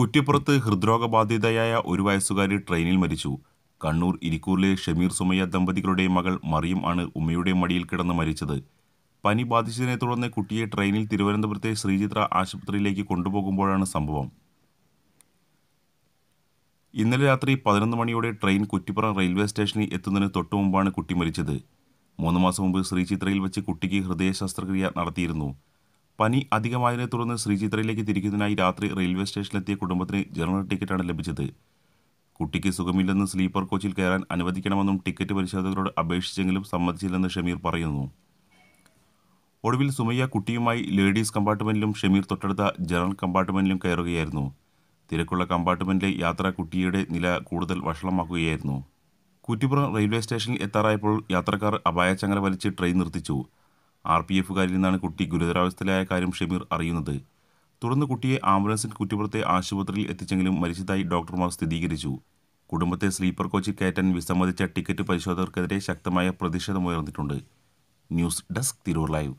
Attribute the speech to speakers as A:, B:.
A: കുറ്റിപ്പുറത്ത് ഹൃദ്രോഗബാധിതയായ ഒരു വയസ്സുകാരി ട്രെയിനിൽ മരിച്ചു. കണ്ണൂർ ഇരിക്കൂറിലെ ഷമീർ സുമയ്യ ദമ്പതികളുടെ മകൾ മറിയം ആണ് ഉമ്മയുടെ മടിയിൽ കിടന്ന് മരിച്ചത്. പനി ബാധിച്ചതിനെ തുടർന്ന് കുട്ടിയെ ട്രെയിനിൽ തിരുവനന്തപുരത്തെ ശ്രീചിത്ര ആശുപത്രിയിലേക്ക് കൊണ്ടുപോകുമ്പോഴാണ് സംഭവം. ഇന്നലെ രാത്രി പതിനൊന്ന് മണിയോടെ ട്രെയിൻ കുറ്റിപ്പുറം റെയിൽവേ സ്റ്റേഷനിൽ എത്തുന്നതിന് തൊട്ടു മുമ്പാണ് കുട്ടി മരിച്ചത്. മൂന്ന് മാസം മുമ്പ് ശ്രീചിത്രയിൽ വെച്ച് കുട്ടിക്ക് ഹൃദയ ശസ്ത്രക്രിയ നടത്തിയിരുന്നു. പനി അധികമായതിനെ തുടർന്ന് ശ്രീചിത്രയിലേക്ക് തിരിക്കുന്നതിനായി രാത്രി റെയിൽവേ സ്റ്റേഷനിലെത്തിയ കുടുംബത്തിന് ജനറൽ ടിക്കറ്റാണ് ലഭിച്ചത്. കുട്ടിക്ക് സുഖമില്ലെന്ന് സ്ലീപ്പർ കോച്ചിൽ കയറാൻ അനുവദിക്കണമെന്നും ടിക്കറ്റ് പരിശോധകരോട് അപേക്ഷിച്ചെങ്കിലും സമ്മതിച്ചില്ലെന്ന് ഷമീർ പറയുന്നു. ഒടുവിൽ സുമയ്യ കുട്ടിയുമായി ലേഡീസ് കമ്പാർട്ട്മെന്റിലും ഷമീർ തൊട്ടടുത്ത ജനറൽ കമ്പാർട്ട്മെന്റിലും കയറുകയായിരുന്നു. തിരക്കുള്ള കമ്പാർട്ട്മെന്റിലെ യാത്ര കുട്ടിയുടെ നില കൂടുതൽ വഷളമാക്കുകയായിരുന്നു. കുറ്റിപ്പുറം റെയിൽവേ സ്റ്റേഷനിൽ എത്താറായപ്പോൾ യാത്രക്കാർ അപായച്ചങ്ങല വലിച്ച് ട്രെയിൻ നിർത്തിച്ചു. ആർ പി എഫുകാരിൽ നിന്നാണ് കുട്ടി ഗുരുതരാവസ്ഥയിലായ കാര്യം ഷമീർ അറിയുന്നത്. തുടർന്ന് കുട്ടിയെ ആംബുലൻസിൽ കുറ്റിപ്പുറത്തെ ആശുപത്രിയിൽ എത്തിച്ചെങ്കിലും മരിച്ചതായി ഡോക്ടർമാർ സ്ഥിരീകരിച്ചു. കുടുംബത്തെ സ്ലീപ്പർ കോച്ചിൽ കയറ്റാൻ വിസമ്മതിച്ച ടിക്കറ്റ് പരിശോധകർക്കെതിരെ ശക്തമായ പ്രതിഷേധമുയർന്നിട്ടുണ്ട്. News desk Tirur live.